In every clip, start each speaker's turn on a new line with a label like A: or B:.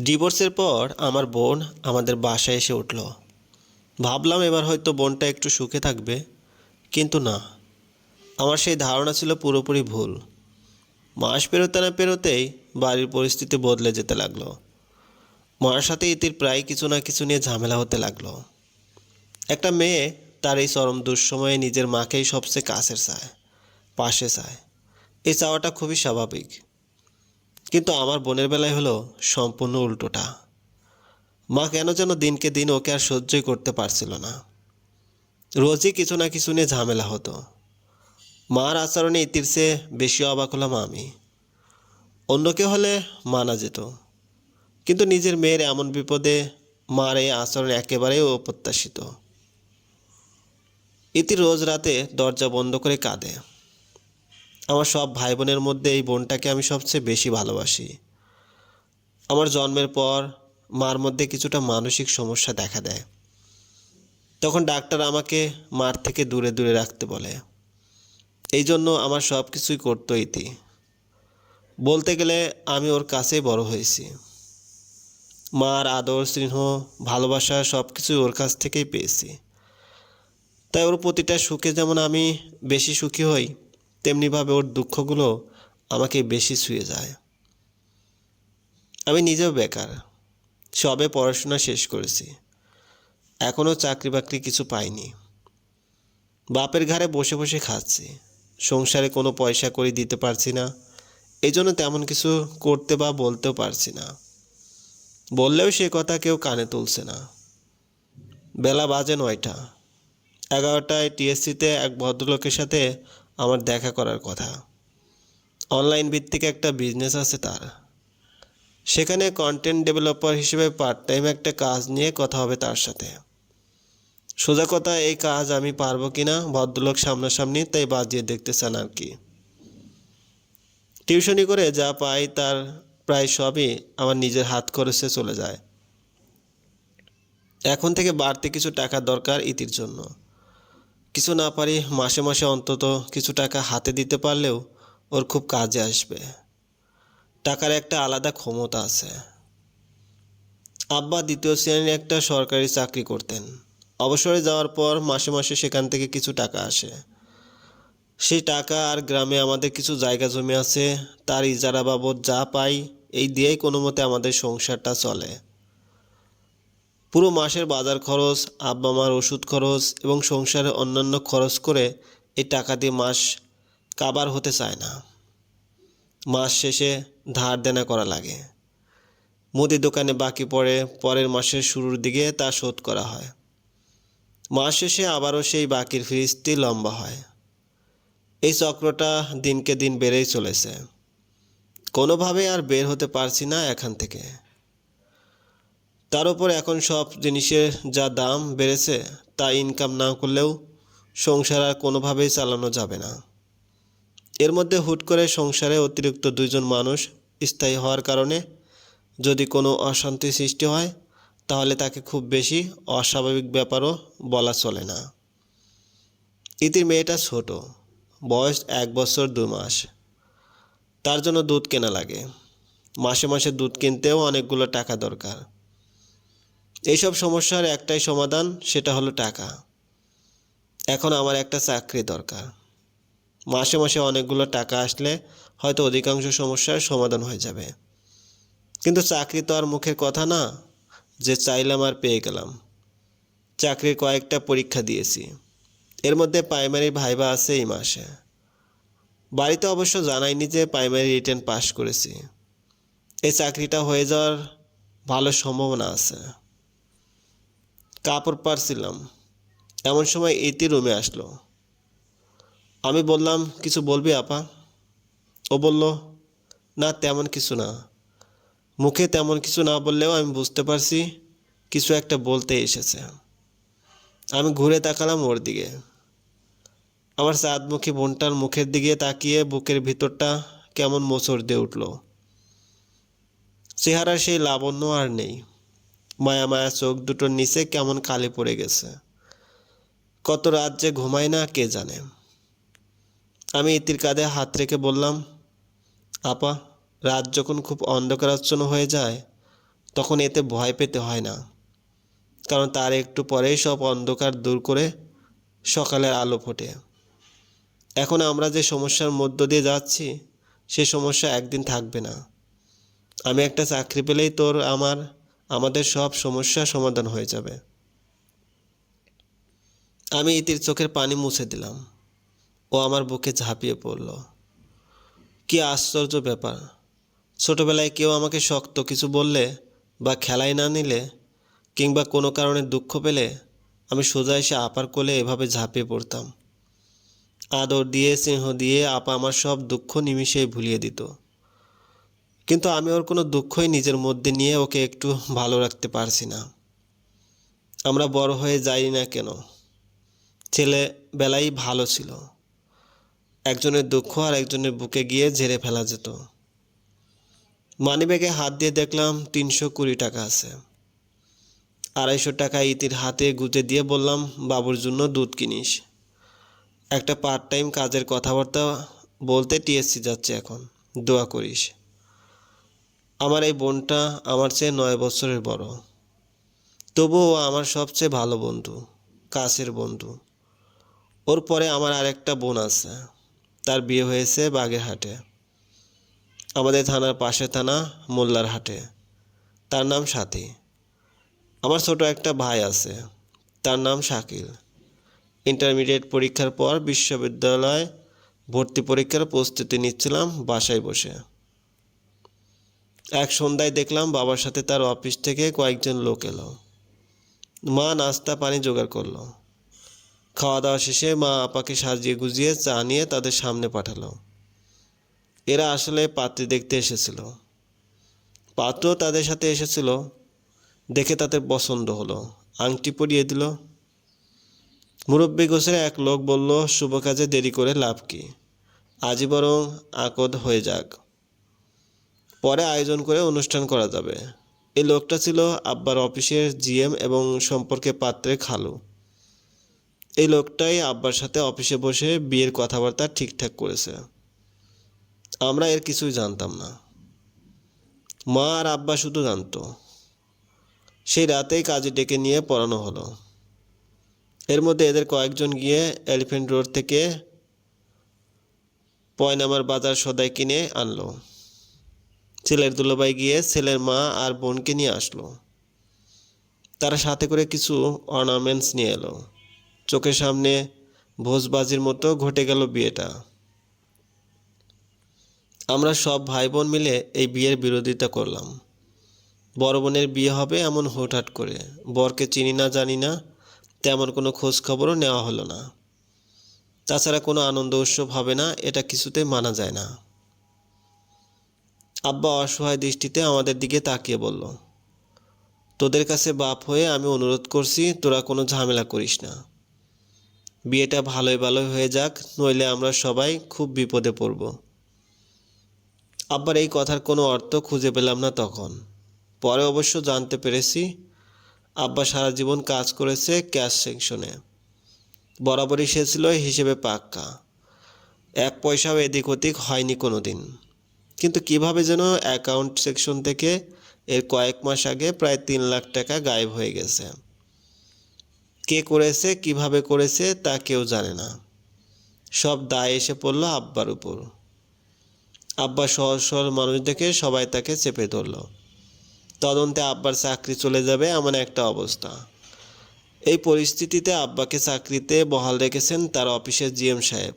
A: ডিভোর্সের পর আমার বোন আমাদের বাসায় এসে উঠল। ভাবলাম এবার হয়তো বোনটা একটু সুখে থাকবে, কিন্তু না। আমার সেই ধারণা ছিল পুরোপুরি ভুল। মাস পেরোতে না পেরোতেই বাড়ির পরিস্থিতি বদলে যেতে লাগল। মার সাথে ইতির প্রায় কিছু না কিছু নিয়ে ঝামেলা হতে লাগল। একটা মেয়ে তার এই চরম দুঃসময়ে নিজের মাকেই সবচেয়ে কাছের চায়, পাশে চায়। এই চাওয়াটা খুবই স্বাভাবিক। কিন্তু আমার বোনের বেলায় হলো সম্পূর্ণ উল্টোটা। মা কেন যেন দিনকে দিন ওকে আর সহ্যই করতে পারছিল না। রোজই কিছু না কিছু নিয়ে ঝামেলা হতো। মার আচরণে ইতির চেয়ে বেশি অবাক হলাম আমি। অন্য কেউ হলে মানা যেত। কিন্তু নিজের মেয়ের এমন বিপদে মার এই আচরণ একেবারেই অপ্রত্যাশিত। ইতি রোজ রাতে দরজা বন্ধ করে কাঁদে। আমার সব ভাই বোনের মধ্যে এই বোনটাকে আমি সবচেয়ে বেশি ভালোবাসি। আমার জন্মের পর মার মধ্যে কিছুটা মানসিক সমস্যা দেখা দেয়। তখন ডাক্তার আমাকে মার থেকে দূরে দূরে রাখতে বলে। এই জন্য আমার সব কিছুই করতো ইতি। বলতে গেলে আমি ওর কাছেই বড় হয়েছি। মার আদর, স্নেহ, ভালোবাসা সব কিছুই ওর কাছ থেকেই পেয়েছি। তাই ওর প্রতিটা সুখে যেমন আমি বেশি সুখী হই তেমনিভাবে ওর দুঃখগুলো আমাকে বেশি ছুঁয়ে যায়। আমি নিজেও বেকার। সবে পড়াশোনা শেষ করেছি। এখনও চাকরি বাকরি কিছু পাইনি। বাপের ঘাড়ে বসে বসে খাচ্ছি। সংসারে কোনো পয়সা করে দিতে পারছি না। এই জন্য তেমন কিছু করতে বা বলতেও পারছি না। বললেও সে কথা কেউ কানে তুলছে না। বেলা বাজে নয়টা। এগারোটায় টিএসসিতে এক ভদ্রলোকের সাথে আমার দেখা করার কথা। অনলাইন ভিত্তিক একটা বিজনেস আছে তার। সেখানে কন্টেন্ট ডেভেলপার হিসেবে পার্ট টাইম একটা কাজ নিয়ে কথা হবে তার সাথে। সোজা কথা, এই কাজ আমি পারব কি না ভদ্রলোক সামনাসামনি তাই বাজিয়ে দেখতে চান আর কি। টিউশনি করে যা পাই তার প্রায় সবই আমার নিজের হাত খরচে চলে যায়। এখন থেকে বাড়তি কিছু টাকা দরকার ইতির জন্য। কিছু না পারি, মাসে মাসে অন্তত কিছু টাকা হাতে দিতে পারলেও ওর খুব কাজে আসবে। টাকার একটা আলাদা ক্ষমতা আছে। আব্বা দ্বিতীয় শ্রেণির একটা সরকারি চাকরি করতেন। অবসরে যাওয়ার পর মাসে মাসে সেখান থেকে কিছু টাকা আসে। সেই টাকা আর গ্রামে আমাদের কিছু জায়গা জমি আছে, তার ইজারা বাবদ যা পাই, এই দিয়েই কোনো মতে আমাদের সংসারটা চলে। পুরো মাসের বাজার খরচ আব্বা মার ওষুধ খরচ এবং সংসারে অন্যান্য খরচ করে এই টাকা দিয়ে মাস কাবার হতে চায় না। মাস শেষে ধার দেনা করা লাগে। মুদি দোকানে বাকি পড়ে, পরের মাসের শুরুর দিকে তা শোধ করা হয়। মাস শেষে আবারও সেই বাকির ফিরিস্তি লম্বা হয়। এই চক্রটা দিনকে দিন বেড়েই চলেছে। কোনোভাবে আর বের হতে পারছি না এখান থেকে। তার উপর এখন সব জিনিসের যা দাম বেড়েছে, তা ইনকাম না করলেও সংসার আর কোনোভাবেই চালানো যাবে না। এর মধ্যে হুট করে সংসারে অতিরিক্ত দুইজন মানুষ স্থায়ী হওয়ার কারণে যদি কোনো অশান্তি সৃষ্টি হয়, তাহলে তাকে খুব বেশি অস্বাভাবিক ব্যাপারও বলা চলে না। ইতির মেয়েটা ছোট, বয়স এক বছর দু মাস। তার জন্য দুধ কেনা লাগে। মাসে মাসে দুধ কিনতেও অনেকগুলো টাকা দরকার। এইসব সমস্যার একটাই সমাধান, সেটা হলো টাকা। এখন আমার একটা চাকরি দরকার। মাসে মাসে অনেকগুলো টাকা আসলে হয়তো অধিকাংশ সমস্যার সমাধান হয়ে যাবে। কিন্তু চাকরি তো আর মুখের কথা না, যে চাইলাম আর পেয়ে গেলাম। চাকরির কয়েকটা পরীক্ষা দিয়েছি। এর মধ্যে প্রাইমারি ভাইবা আছে এই মাসে। বাড়িতে অবশ্য জানাইনি যে প্রাইমারি রিটার্ন পাশ করেছি। এই চাকরিটা হয়ে যাওয়ার ভালো সম্ভাবনা আছে। কাপড় পারছিলাম। এমন সময় ইতি রুমে আসলো। আমি বললাম, কিছু বলবি আপা? ও বলল, না, তেমন কিছু না। মুখে তেমন কিছু না বললেও আমি বুঝতে পারছি কিছু একটা বলতে এসেছে। আমি ঘুরে তাকালাম ওর দিকে। আমার চাঁদমুখী বোনটার মুখের দিকে তাকিয়ে বুকের ভিতরটা কেমন মোচড় দিয়ে উঠল। চেহারা সেই লাবণ্য আর নেই। মায়া মায়া চোখ দুটোর নিচে কেমন কালি পড়ে গেছে। কত রাত যে ঘুমায় না, কে জানে। আমি ইতির কাঁধে হাত রেখে বললাম, আপা, রাত যখন খুব অন্ধকারাচ্ছন্ন হয়ে যায়, তখন এতে ভয় পেতে হয় না। কারণ তার একটু পরেই সব অন্ধকার দূর করে সকালের আলো ফোটে। এখন আমরা যে সমস্যার মধ্য দিয়ে যাচ্ছি, সে সমস্যা একদিন থাকবে না। আমি একটা চাকরি পেলেই তোর আমার আমাদের সব সমস্যা সমাধান হয়ে যাবে। আমি ইতির চোখের পানি মুছে দিলাম। ও আমার বুকে ঝাঁপিয়ে পড়ল। কি আশ্চর্য ব্যাপার। ছোটবেলায় কেউ আমাকে শক্ত কিছু বললে বা খেলায় না নিলে কিংবা কোনো কারণে দুঃখ পেলে আমি সোজা এসে আপার কোলে এভাবে ঝাঁপিয়ে পড়তাম। আদর দিয়ে, স্নেহ দিয়ে আপা আমার সব দুঃখ নিমিষেই ভুলিয়ে দিত। কিন্তু আমি ওর কোনো দুঃখই নিজের মধ্যে নিয়ে ওকে একটু ভালো রাখতে পারছি না। আমরা বড় হয়ে যাই না কেন? ছেলেবেলাই ভালো ছিল। একজনের দুঃখ আর একজনের বুকে গিয়ে ঝেড়ে ফেলা যেত। মানিব্যাগে হাত দিয়ে দেখলাম তিনশো কুড়ি টাকা আছে। আড়াইশো টাকা ইতির হাতে গুজে দিয়ে বললাম, বাবুর জন্য দুধ কিনিস। একটা পার্ট টাইম কাজের কথাবার্তা বলতে টিএসসি যাচ্ছে এখন। দোয়া করিস। আমার এই বোনটা আমার চেয়ে নয় বছরের বড়। তবুও আমার সবচেয়ে ভালো বন্ধু, কাছের বন্ধু। ওর পরে আমার আরেকটা বোন আছে। তার বিয়ে হয়েছে বাগেরহাটে। আমাদের থানার পাশে থানা, মোল্লার হাটে। তার নাম সাথী। আমার ছোট একটা ভাই আছে। তার নাম শাকিল। ইন্টারমিডিয়েট পরীক্ষার পর বিশ্ববিদ্যালয় ভর্তি পরীক্ষার প্রস্তুতি নিচ্ছিলাম বাসায় বসে। এক সন্ধ্যায় দেখলাম বাবার সাথে তার অফিস থেকে কয়েকজন লোক এলো। মা নাস্তা, পানি জোগাড় করল। খাওয়া দাওয়া শেষে মা আপাকে সাজিয়ে গুজিয়ে চা নিয়ে তাদের সামনে পাঠালো। এরা আসলে পাত্রী দেখতে এসেছিল। পাত্র তাদের সাথে এসেছিল। দেখে তাদের পছন্দ হলো। আংটি পরিয়ে দিল। মুরব্বী গোছের এক লোক বলল, শুভ কাজে দেরি করে লাভ কি? আজই বরং আকদ হয়ে যাক। পরে আয়োজন করে অনুষ্ঠান করা যাবে। এই লোকটা ছিল আব্বার অফিসের জিএম এবং সম্পর্কে পাত্রে খালু। এই লোকটাই আব্বার সাথে অফিসে বসে বিয়ের কথাবার্তা ঠিকঠাক করেছে। আমরা এর কিছুই জানতাম না। মা আর আব্বা শুধু জানতো। সেই রাতেই কাজে ডেকে নিয়ে পড়ানো হলো। এর মধ্যে এদের কয়েকজন গিয়ে এলিফেন্ট রোড থেকে পয়নামার বাজার সদাই কিনে আনলো। ছেলের দুলোবাই গিয়ে ছেলের মা আর বোনকে নিয়ে আসলো। তারা সাথে করে কিছু অর্নামেন্টস নিয়ে এলো। চোখের সামনে ভোজবাজির মতো ঘটে গেল বিয়েটা। আমরা সব ভাই বোন মিলে এই বিয়ের বিরোধিতা করলাম। বড় বোনের বিয়ে হবে এমন হুটহাট করে। বরকে চিনি না, জানি না, তেমন কোনো খোঁজ খবরও নেওয়া হলো না। তাছাড়া কোনো আনন্দ উৎসব হবে না, এটা কিছুতেই মানা যায় না। আব্বা অসহায় দৃষ্টিতে আমাদের দিকে তাকিয়ে বলল, তোদের কাছে বাপ হয়ে আমি অনুরোধ করছি, তোরা কোনো ঝামেলা করিস না। বিয়েটা ভালোই ভালোই হয়ে যাক, নইলে আমরা সবাই খুব বিপদে পড়ব। আব্বার এই কথার কোনো অর্থ খুঁজে পেলাম না তখন। পরে অবশ্য জানতে পেরেছি, আব্বা সারা জীবন কাজ করেছে ক্যাশ সেকশনে। বরাবরই সে ছিল হিসেবে পাক্কা। এক পয়সাও এদিক ওদিক হয়নি কোনো দিন কিন্তু কীভাবে যেন অ্যাকাউন্ট সেকশন থেকে এর কয়েক মাস আগে প্রায় তিন লাখ টাকা গায়েব হয়ে গেছে। কে করেছে, কীভাবে করেছে তা কেউ জানে না। সব দায় এসে পড়ল আব্বার উপর। আব্বা সহজ সরল মানুষ দেখে সবাই তাকে চেপে ধরল। তদন্তে আব্বার চাকরি চলে যাবে এমন একটা অবস্থা। এই পরিস্থিতিতে আব্বাকে চাকরিতে বহাল রেখেছেন তার অফিসের জিএম সাহেব।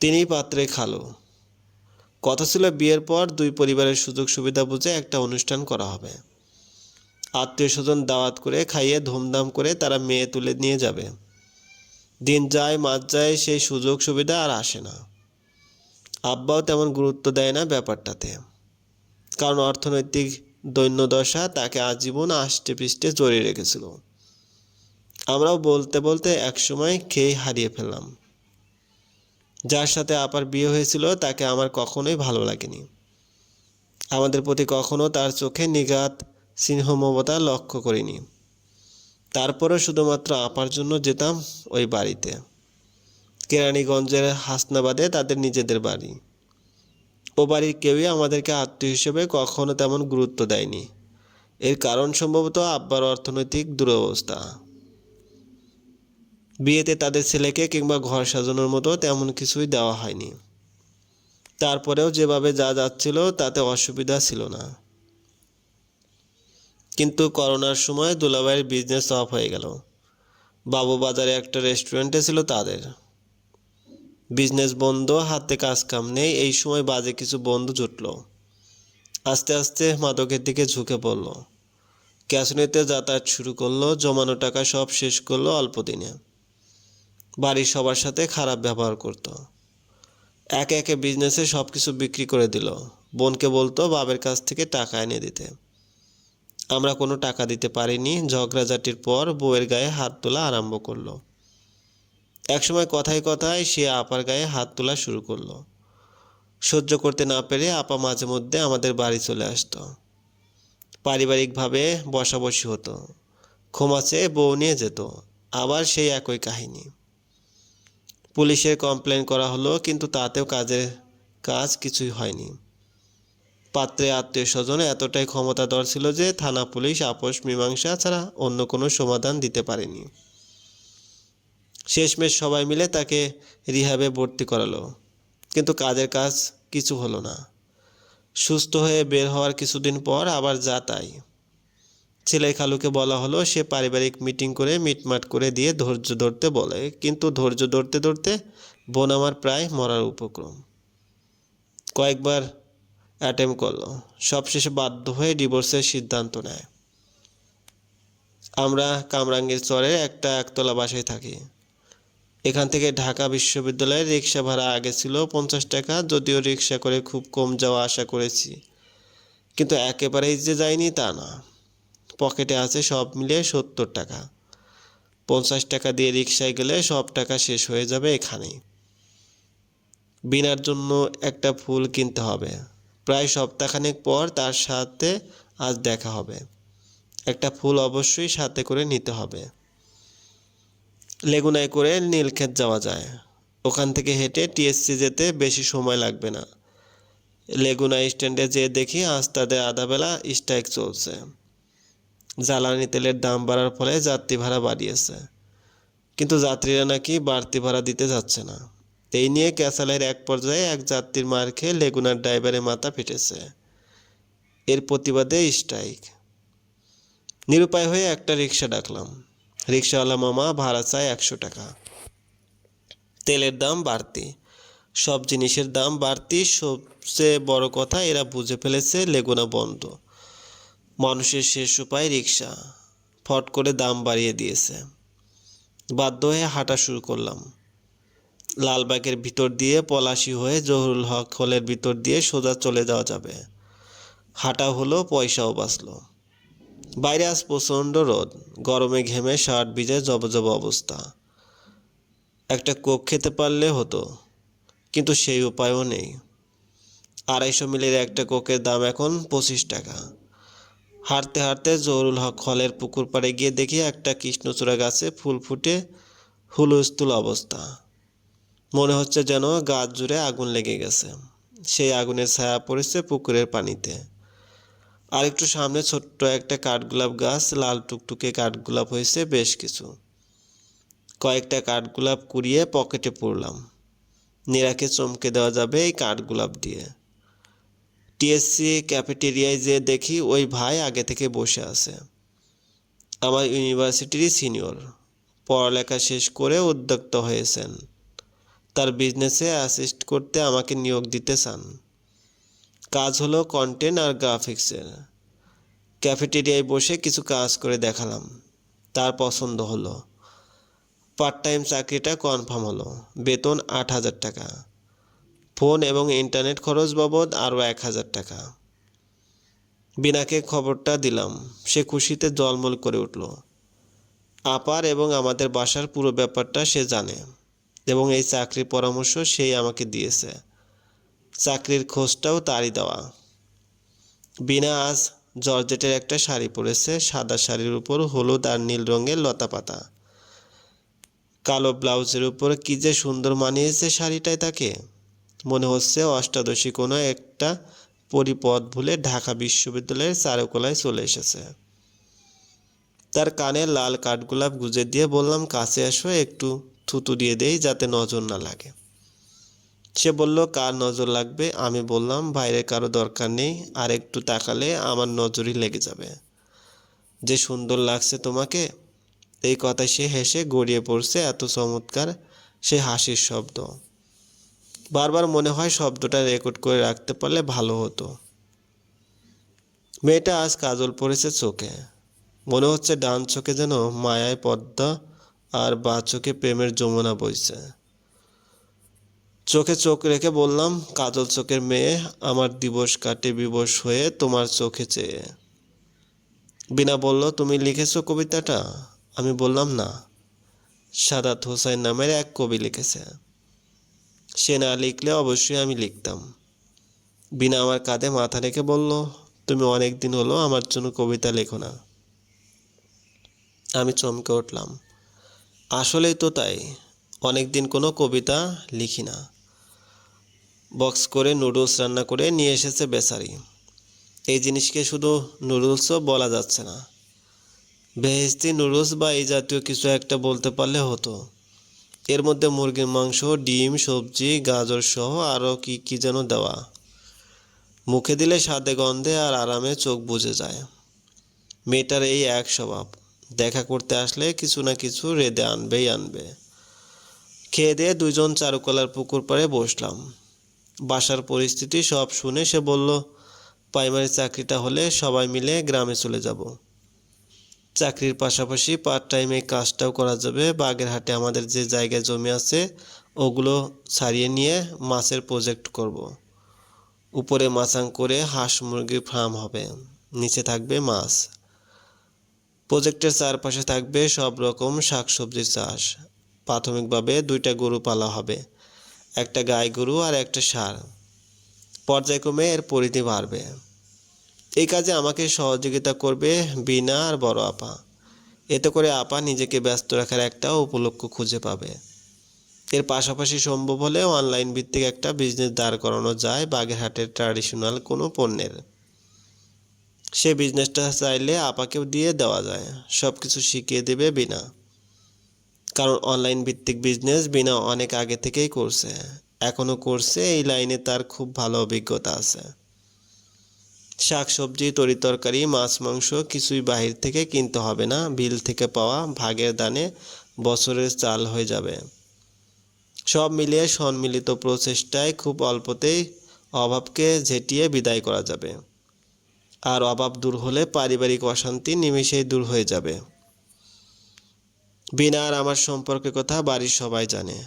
A: তিনিই পাত্রে খালো। কথা ছিল বিয়ের পর দুই পরিবারের সুযোগ সুবিধা বুঝে একটা অনুষ্ঠান করা হবে। আত্মীয় স্বজন দাওয়াত করে খাইয়ে ধুমধাম করে তারা মেয়ে তুলে নিয়ে যাবে। দিন যায়, মাস যায়, সেই সুযোগ সুবিধা আর আসে না। আব্বাও তেমন গুরুত্ব দেয় না ব্যাপারটাতে। কারণ অর্থনৈতিক দৈন্যদশা তাকে আজীবন আষ্টে পৃষ্ঠে জড়িয়ে রেখেছিল। আমরাও বলতে বলতে একসময় খেয়ে হারিয়ে ফেললাম। যার সাথে আপার বিয়ে হয়েছিল, তাকে আমার কখনোই ভালো লাগেনি। আমাদের প্রতি কখনো তার চোখে নিঘাত সিংহ মমতা লক্ষ্য করিনি। তারপরেও শুধুমাত্র আপার জন্য যেতাম ওই বাড়িতে। কেরানীগঞ্জের হাসনাবাদে তাদের নিজেদের বাড়ি। ও বাড়ির কেউই আমাদেরকে আত্মীয় হিসেবে কখনো তেমন গুরুত্ব দেয়নি। এর কারণ সম্ভবত আব্বার অর্থনৈতিক দুরবস্থা। বিয়েতে তাদের ছেলেকে কিংবা ঘর সাজানোর মতো তেমন কিছুই দেওয়া হয়নি। তারপরেও যেভাবে যা যাচ্ছিল, তাতে অসুবিধা ছিল না। কিন্তু করোনার সময় দুলাভাইয়ের বিজনেস অফ হয়ে গেল। বাবু বাজারে একটা রেস্টুরেন্টে ছিল তাদের। বিজনেস বন্ধ, হাতে কাজ কাম নেই, এই সময় বাজে কিছু বন্ধু জুটল। আস্তে আস্তে মাদকের দিকে ঝুঁকে পড়ল। ক্যাসিনোতে যাতায়াত শুরু করল, জমানো টাকা সব শেষ করল অল্প দিনে। বাড়ির সবার সাথে খারাপ ব্যবহার করত। একে একে বিজনেসে সব কিছু বিক্রি করে দিল। বোনকে বলতো বাবের কাছ থেকে টাকা এনে দিতে। আমরা কোনো টাকা দিতে পারিনি। ঝগড়াঝাটির পর বউয়ের গায়ে হাত তোলা আরম্ভ করল। একসময় কথায় কথায় সে আপার গায়ে হাত তোলা শুরু করল। সহ্য করতে না পেরে আপা মাঝে মধ্যে আমাদের বাড়ি চলে আসতো। পারিবারিকভাবে বসাবসি হতো। ক্ষমা চেয়ে বউ নিয়ে যেত। আবার সেই একই কাহিনী। পুলিশের কমপ্লেন করা হলো, কিন্তু তাতেও কাজের কাজ কিছুই হয়নি। পাত্রে আত্মীয় স্বজন এতটাই ক্ষমতাধর ছিল যে থানা পুলিশ আপোষ মীমাংসা ছাড়া অন্য কোনো সমাধান দিতে পারেনি। শেষমেশ সবাই মিলে তাকে রিহাবে ভর্তি করালো, কিন্তু কাজের কাজ কিছু হলো না। সুস্থ হয়ে বের হওয়ার কিছুদিন পর আবার যা তাই। ছেলে খালুকে বলা হলো, সে পারিবারিক মিটিং করে মিটমাট করে দিয়ে ধৈর্য ধরতে বলে। কিন্তু ধৈর্য ধরতে ধরতে বোন আমার প্রায় মরার উপক্রম। কয়েকবার অ্যাটেম্প করল। সবশেষে বাধ্য হয়ে ডিভোর্সের সিদ্ধান্ত নেয়। আমরা কামরাঙ্গীর চরের একটা একতলা বাসায় থাকি। এখান থেকে ঢাকা বিশ্ববিদ্যালয়ের রিক্সা ভাড়া আগে ছিল পঞ্চাশ টাকা, যদিও রিক্সা করে খুব কম যাওয়া আশা করেছি। কিন্তু একেবারেই যে যায়নি তা না। পকেটে আছে সব মিলিয়ে সত্তর টাকা। পঞ্চাশ টাকা দিয়ে রিক্সায় গেলে সব টাকা শেষ হয়ে যাবে এখানেই বিনার জন্য একটা ফুল কিনতে হবে। প্রায় সপ্তাহখানেক পর তার সাথে আজ দেখা হবে। একটা ফুল অবশ্যই সাথে করে নিতে হবে। লেগুনায় করে নীলক্ষেত যাওয়া যায়। ওখান থেকে হেঁটে টিএসসি যেতে বেশি সময় লাগবে না। লেগুনা স্ট্যান্ডে যেয়ে দেখি আজ তাদের আধাবেলা স্ট্রাইক চলছে। জ্বালানি তেলের দাম বাড়ার ফলে যাত্রী ভাড়া বাড়িয়েছে। কিন্তু যাত্রীরা নাকি বাড়তি ভাড়া দিতে যাচ্ছে না। এই নিয়ে ক্যাসালের এক পর্যায়ে এক যাত্রীর মার খেয়ে লেগুনার ড্রাইভারের মাথা ফেটেছে। এর প্রতিবাদে স্ট্রাইক। নিরুপায় হয়ে একটা রিক্সা ডাকলাম। রিক্সাওয়ালা মামা, ভাড়া চায় একশো টাকা। তেলের দাম বাড়তি। সব জিনিসের দাম বাড়তি। সবচেয়ে বড় কথা, এরা বুঝে ফেলেছে লেগুনা বন্ধ। মানুষের শেষ উপায় রিক্সা ফট করে দাম বাড়িয়ে দিয়েছে। বাধ্য হয়ে হাঁটা শুরু করলাম। লালবাগের ভিতর দিয়ে পলাশি হয়ে জহুরুল হক হলের ভিতর দিয়ে সোজা চলে যাওয়া যাবে। হাঁটা হলো, পয়সাও বাঁচলো। বাইরে আজ প্রচণ্ড রোদ। গরমে ঘেমে শার্ট ভিজে জবজব অবস্থা। একটা কোক খেতে পারলে হতো, কিন্তু সেই উপায়ও নেই। আড়াইশো মিলের একটা কোকের দাম এখন পঁচিশ টাকা। হাঁটতে হাঁটতে জহুরুল হক হলের পুকুর পাড়ে গিয়ে দেখি একটা কৃষ্ণচূড়া গাছে ফুল ফুটে হুলস্থুল অবস্থা। মনে হচ্ছে যেন গাছ জুড়ে আগুন লেগে গেছে। সেই আগুনের ছায়া পড়েছে পুকুরের পানিতে। আর একটু সামনে ছোট্ট একটা কাঠগোলাপ গাছ, লাল টুকটুকে কাঠগোলাপ হয়েছে বেশ কিছু। কয়েকটা কাঠগোলাপ কুড়িয়ে পকেটে পড়লাম। নিরাকে চমকে দেওয়া যাবে এই কাঠগোলাপ দিয়ে। টিএসসি ক্যাফেটেরিয়ায় যেয়ে দেখি, ওই ভাই আগে থেকে বসে আছে। আমার ইউনিভার্সিটিরই সিনিয়র পড়ালেখা শেষ করে উদ্যোক্তা হয়েছেন। তার বিজনেসে অ্যাসিস্ট করতে আমাকে নিয়োগ দিতে চান। কাজ হলো কন্টেন্ট আর গ্রাফিক্সের ক্যাফেটেরিয়ায় বসে কিছু কাজ করে দেখালাম। তার পছন্দ হলো। পার্ট টাইম চাকরিটা কনফার্ম হলো। বেতন আট হাজার টাকা। ফোন এবং ইন্টারনেট খরচ বাবদ আরও এক হাজার টাকা। বিনাকে খবরটা দিলাম। সে খুশিতে জলমল করে উঠল। আপার এবং আমাদের বাসার পুরো ব্যাপারটা সে জানে এবং এই চাকরির পরামর্শ সেই আমাকে দিয়েছে। চাকরির খোঁজটাও তারই দেওয়া। বিনা আজ জর্জেটের একটা শাড়ি পরেছে, সাদা শাড়ির উপর হলুদ আর নীল রঙের লতা পাতা। কালো ব্লাউজের উপর কী যে সুন্দর মানিয়েছে শাড়িটায় তাকে। মনে হচ্ছে অষ্টাদশী কোনো একটা পরিপথ ভুলে ঢাকা বিশ্ববিদ্যালয়ের চারুকলায় চলে এসেছে। তার কানে লাল কাঠগোলাপ গুজে দিয়ে বললাম, কাছে আসো একটু থুতু দিয়ে দেই যাতে নজর না লাগে। সে বলল, কার নজর লাগবে? আমি বললাম, বাইরে কারও দরকার নেই, আর একটু তাকালে আমার নজরই লেগে যাবে। যে সুন্দর লাগছে তোমাকে? এই কথায় সে হেসে গড়িয়ে পড়ছে, এত চমৎকার সে হাসির শব্দ। বারবার মনে হয় শব্দটা রেকর্ড করে রাখতে পারলে ভালো হতো। মেয়েটা আজ কাজল পড়েছে চোখে। মনে হচ্ছে ডান চোখে যেন মায়ায় পদ্মা আর বা চোখে প্রেমের যমুনা বইছে। চোখে চোখ রেখে বললাম, কাজল চোখের মেয়ে, আমার দিবস কাটে বিবশ হয়ে তোমার চোখে চেয়ে। বিনা বলল, তুমি লিখেছো কবিতাটা? আমি বললাম, না। সাদাত হোসাইন নামের এক কবি লিখেছে। সে না লিখলে অবশ্যই আমি লিখতাম। বিনা আমার কাঁধে মাথা রেখে বলল, তুমি অনেক দিন হলো আমার জন্য কবিতা লেখো না। আমি চমকে উঠলাম। আসলেই তো তাই অনেক দিন কোনো কবিতা লিখি না। বক্স করে নুডলস রান্না করে নিয়ে এসেছে বেচারি এই জিনিসকে শুধু নুডলসও বলা যাচ্ছে না। বেহেস্তি নুডলস বা এই জাতীয় কিছু একটা বলতে পারলে হতো। এর মধ্যে মুরগির মাংস, ডিম, সবজি, গাজর সহ আরও কি কি যেন দেওয়া। মুখে দিলে স্বাদে গন্ধে আর আরামে চোখ বুঝে যায়। মেয়েটার এই এক স্বভাব। দেখা করতে আসলে কিছু না কিছু রেদে আনবেই আনবে। খেয়ে দিয়ে দুজন চারুকলার পুকুর পাড়ে বসলাম। বাসার পরিস্থিতি সব শুনে সে বলল, প্রাইমারি চাকরিটা হলে সবাই মিলে গ্রামে চলে যাব। চাকরির পাশাপাশি পার্ট টাইমে কাজটাও করা যাবে। বাগেরহাটে আমাদের যে জায়গায় জমি আছে, ওগুলো ছাড়িয়ে নিয়ে মাছের প্রজেক্ট করব। উপরে মাচাং করে হাঁস মুরগির ফার্ম হবে। নিচে থাকবে মাছ। প্রজেক্টের চারপাশে থাকবে সব রকম শাকসবজির চাষ। প্রাথমিকভাবে দুইটা গরু পালা হবে, একটা গাই গরু আর একটা সার। পর্যায়ক্রমে এর পরিধি বাড়বে। এই কাজে আমাকে সহযোগিতা করবে বিনা আর বড় আপা। এতে করে আপা নিজেকে ব্যস্ত রাখার একটা উপলক্ষ খুঁজে পাবে। এর পাশাপাশি সম্ভব হলে অনলাইন ভিত্তিক একটা বিজনেস দাঁড় করানো যায় বাগেরহাটের ট্র্যাডিশনাল কোনো পণ্যের। সে বিজনেসটা চাইলে আপাকেও দিয়ে দেওয়া যায়। সব কিছু শিখিয়ে দেবে বিনা কারণ অনলাইন ভিত্তিক বিজনেস বিনা অনেক আগে থেকেই করছে। এখনও করছে, এই লাইনে তার খুব ভালো অভিজ্ঞতা আছে। শাক সবজি তরি তরকারি মাছ, মাংস কিছুই বাহির থেকে কিনতে হবে না। বিল থেকে পাওয়া ভাগের দানে বছরের চাল হয়ে যাবে। সব মিলিয়ে সম্মিলিত প্রচেষ্টায় খুব অল্পতেই অভাবকে ঝেঁটিয়ে বিদায় করা যাবে। আর অভাব দূর হলে পারিবারিক অশান্তি নিমিষেই দূর হয়ে যাবে। বিনা আর আমার সম্পর্কের কথা বাড়ির সবাই জানে।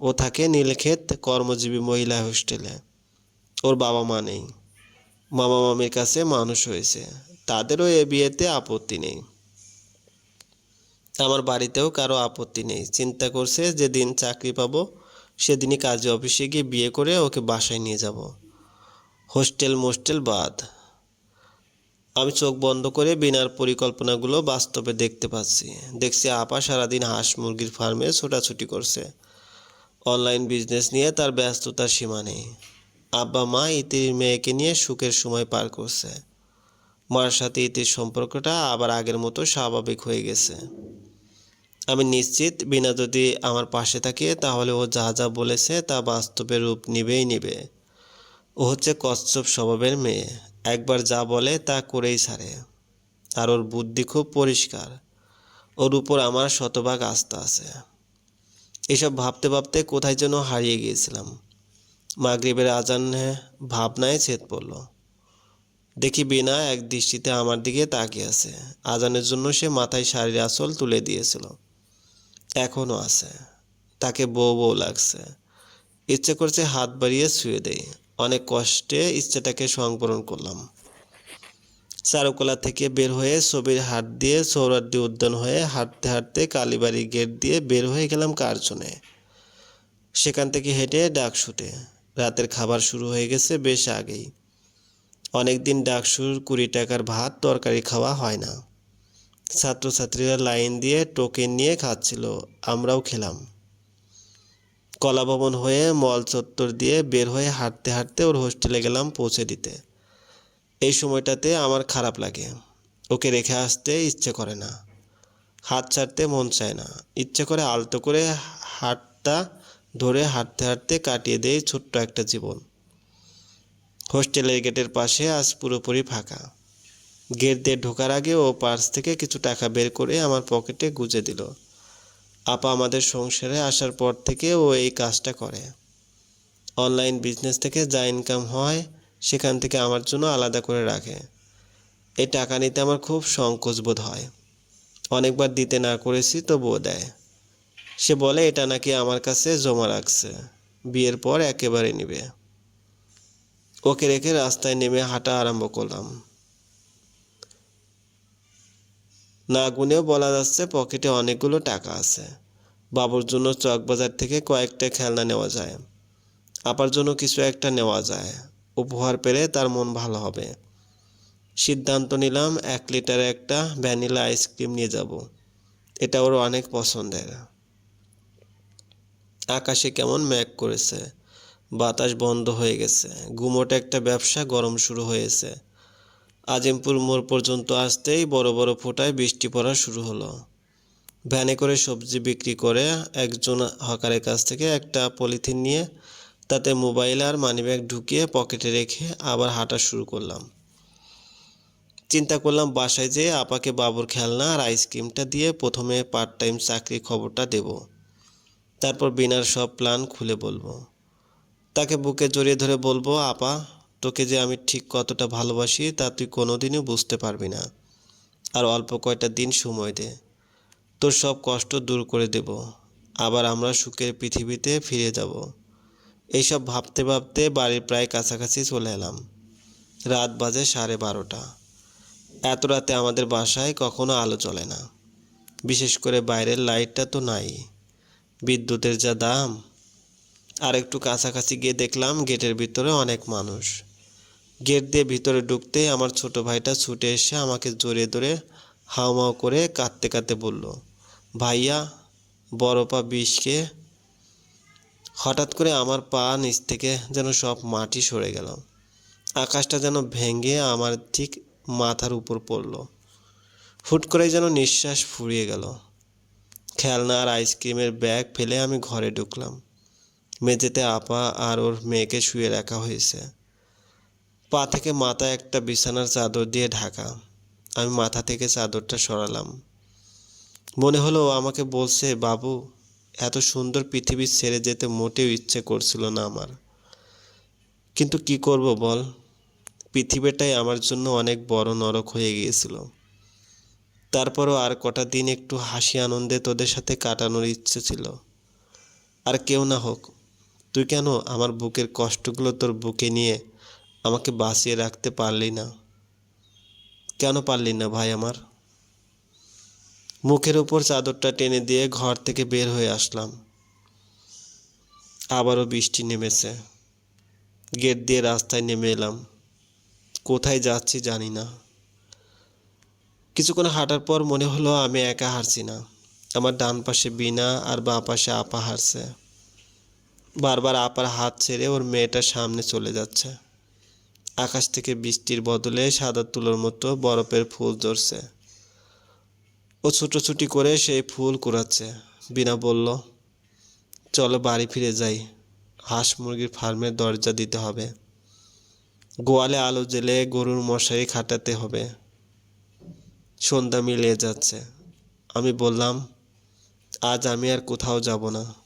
A: ও থাকে নীলক্ষেত কর্মজীবী মহিলা হোস্টেলে। ওর বাবা মা নেই। মামা মামির কাছে মানুষ হয়েছে। তাদেরও এ বিয়েতে আপত্তি নেই। আমার বাড়িতেও কারও আপত্তি নেই। চিন্তা করছে যেদিন চাকরি পাবো, সেদিনই কাজে অফিসে গিয়ে বিয়ে করে ওকে বাসায় নিয়ে যাব। হোস্টেল মোস্টেল বাদ। আমি চোখ বন্ধ করে বিনার পরিকল্পনাগুলো বাস্তবে দেখতে পাচ্ছি। দেখছি আপা সারাদিন হাঁস মুরগির ফার্মে ছোটাছুটি করছে। অনলাইন বিজনেস নিয়ে তার ব্যস্ততার সীমা নেই। আব্বা মা ইতির মেয়েকে নিয়ে সুখের সময় পার করছে। মার সাথে ইতির সম্পর্কটা আবার আগের মতো স্বাভাবিক হয়ে গেছে। আমি নিশ্চিত বিনা যদি আমার পাশে থাকে, তাহলে ও যা যা বলেছে তা বাস্তবে রূপ নিবেই নিবে। ও হচ্ছে কচ্ছপ স্বভাবের মেয়ে। একবার যা বলে তা করেই ছাড়ে। আর ওর বুদ্ধি খুব পরিষ্কার। ওর উপর আমার শতভাগ আস্থা আছে। এসব ভাবতে ভাবতে কোথায় যেন হারিয়ে গিয়েছিলাম। মাগরিবের আজানে ভাবনায় ছেদ পড়ল। দেখি বিনা এক দৃষ্টিতে আমার দিকে তাকিয়ে আছে। আজানের জন্য সে মাথায় শাড়ির আঁচল তুলে দিয়েছিল। এখনও আছে। তাকে বউ বউ লাগছে। ইচ্ছে করছে হাত বাড়িয়ে শুয়ে দেই। অনেক কষ্টে ইচ্ছেটাকে সংবরণ করলাম। চারুকলা থেকে বের হয়ে ছবির হাট দিয়ে সৌরাড্ডি উদ্যান হয়ে হাঁটতে হাঁটতে কালীবাড়ি গেট দিয়ে বের হয়ে গেলাম কার্জনে সেখান থেকে হেঁটে ডাকশুটে রাতের খাবার শুরু হয়ে গেছে বেশ আগেই। অনেক দিন ডাকসুর কুড়ি টাকার ভাত তরকারি খাওয়া হয় না। ছাত্রছাত্রীরা লাইন দিয়ে টোকেন নিয়ে খাচ্ছিল, আমরাও খেলাম। কলা ভবন হয়ে মল চত্বর দিয়ে বের হয়ে হাঁটতে হাঁটতে ওর হোস্টেলে গেলাম পৌঁছে দিতে। এই সময়টাতে আমার খারাপ লাগে। ওকে রেখে আসতে ইচ্ছে করে না। হাত ছাড়তে মন চায় না। ইচ্ছে করে আলতো করে হাতটা ধরে হাঁটতে হাঁটতে কাটিয়ে দেয় ছোট্ট একটা জীবন। হোস্টেলের গেটের পাশে আজ পুরোপুরি ফাঁকা। গেট দিয়ে ঢোকার আগে ও পার্স থেকে কিছু টাকা বের করে আমার পকেটে গুজে দিল। আপা আমাদের সংসারে আসার পর থেকে ও এই কাজটা করে। অনলাইন বিজনেস থেকে যা ইনকাম হয় সেখান থেকে আমার জন্য আলাদা করে রাখে। এই টাকা নিতে আমার খুব সংকোচ বোধ হয়। অনেকবার দিতে না করেছি তবুও দেয়। সে বলে, এটা নাকি আমার কাছে জমা রাখছে। বিয়ের পর একেবারে নিবে। ওকে রেখে রাস্তায় নেমে হাঁটা আরম্ভ করলাম। না গুনেও বলা যাচ্ছে, পকেটে অনেকগুলো টাকা আছে। বাবুর জন্য চকবাজার থেকে কয়েকটা খেলনা নেওয়া যায়। আপার জন্য কিছু একটা নেওয়া যায়। উপহার পেলে তার মন ভালো হবে। সিদ্ধান্ত নিলাম, এক লিটারে একটা ভ্যানিলা আইসক্রিম নিয়ে যাব। এটা ওর অনেক পছন্দের। আকাশে কেমন ম্যাগ করেছে? বাতাস বন্ধ হয়ে গেছে। গুমোটে একটা ব্যবসা গরম শুরু হয়েছে। আজিমপুর মোড় পর্যন্ত আসতেই বড় বড় ফোঁটায় বৃষ্টি পড়া শুরু হলো। ভ্যানে করে সবজি বিক্রি করে একজন হকারের কাছ থেকে একটা পলিথিন নিয়ে তাতে মোবাইল আর মানিব্যাগ ঢুকিয়ে পকেটে রেখে আবার হাঁটা শুরু করলাম। চিন্তা করলাম, বাসায় যেয়ে আপাকে বাবুর খেলনা আর আইসক্রিমটা দিয়ে প্রথমে পার্ট টাইম চাকরির খবরটা দেব। তারপর বিনার সব প্ল্যান খুলে বলব। তাকে বুকে জড়িয়ে ধরে বলব, আপা, তোকে যে আমি ঠিক কতটা ভালোবাসি তা তুই কোনোদিনও বুঝতে পারবি না। আর অল্প কয়টা দিন সময় দে। তোর সব কষ্ট দূর করে দেব। আবার আমরা সুখের পৃথিবীতে ফিরে যাব। এইসব ভাবতে ভাবতে বাড়ির প্রায় কাছাকাছি চলে এলাম। রাত বাজে সাড়ে বারোটা। এত রাতে আমাদের বাসায় কখনো আলো চলে না। বিশেষ করে বাইরের লাইটটা তো নাই। বিদ্যুতের যা দাম। আর একটু কাছাকাছি গিয়ে দেখলাম গেটের ভিতরে অনেক মানুষ। গেট দিয়ে ভিতরে ঢুকতে আমার ছোট ভাইটা ছুটে এসে আমাকে জড়িয়ে ধরে হাওমাও করে কাঁদতে কাঁদতে বলল, ভাইয়া, বড় পা বিষকে। হঠাৎ করে আমার পা নিচ থেকে যেন সব মাটি সরে গেল। আকাশটা যেন ভেঙে আমার ঠিক মাথার উপর পড়ল। হুট করে যেন নিঃশ্বাস ফুরিয়ে গেল। খেলনা আর আইসক্রিমের ব্যাগ ফেলে আমি ঘরে ঢুকলাম। মেঝেতে আপা আর ওর মেয়েকে শুয়ে রাখা হয়েছে। পা থেকে মাথা একটা বিছানার চাদর দিয়ে ঢাকা। আমি মাথা থেকে চাদরটা সরালাম। মনে হলো আমাকে বলছে, বাবু, এত সুন্দর পৃথিবী ছেড়ে যেতে মোটেও ইচ্ছে করছিল না আমার। কিন্তু কি করব বল? পৃথিবীটাই আমার জন্য অনেক বড় নরক হয়ে গিয়েছিল। তারপরও আর কটা দিন একটু হাসি আনন্দে তোদের সাথে কাটানোর ইচ্ছে ছিল। আর কেউ না হোক, তুই কেন আমার বুকের কষ্টগুলো তোর বুকে নিয়ে আমাকে বাঁচিয়ে রাখতে পারলি না? কেন পারলি না ভাই আমার? মুখের উপর চাদরটা টেনে দিয়ে ঘর থেকে বের হয়ে আসলাম। আবারও বৃষ্টি নেমেছে। গেট দিয়ে রাস্তায় নেমে এলাম। কোথায় যাচ্ছি জানি না। কিছুক্ষণ হাঁটার পর মনে হলো আমি একা হারছি না। আমার ডান পাশে বিনা আর বাঁ পাশে আপা হারছে বারবার আপার হাত ছেড়ে ওর মেয়েটা সামনে চলে যাচ্ছে। আকাশ থেকে বৃষ্টির বদলে সাদা তুলোর মতো বরফের ফুল ধরছে ও ছুটোছুটি করে সেই ফুল কুড়াচ্ছে। বিনা বলল, চলো বাড়ি ফিরে যাই। হাঁস মুরগির ফার্মের দরজা দিতে হবে। গোয়ালে আলো জেলে গরুর মশারি খাটাতে হবে। সন্ধ্যা মিলিয়ে যাচ্ছে। আমি বললাম আজ আমি আর কোথাও যাব না।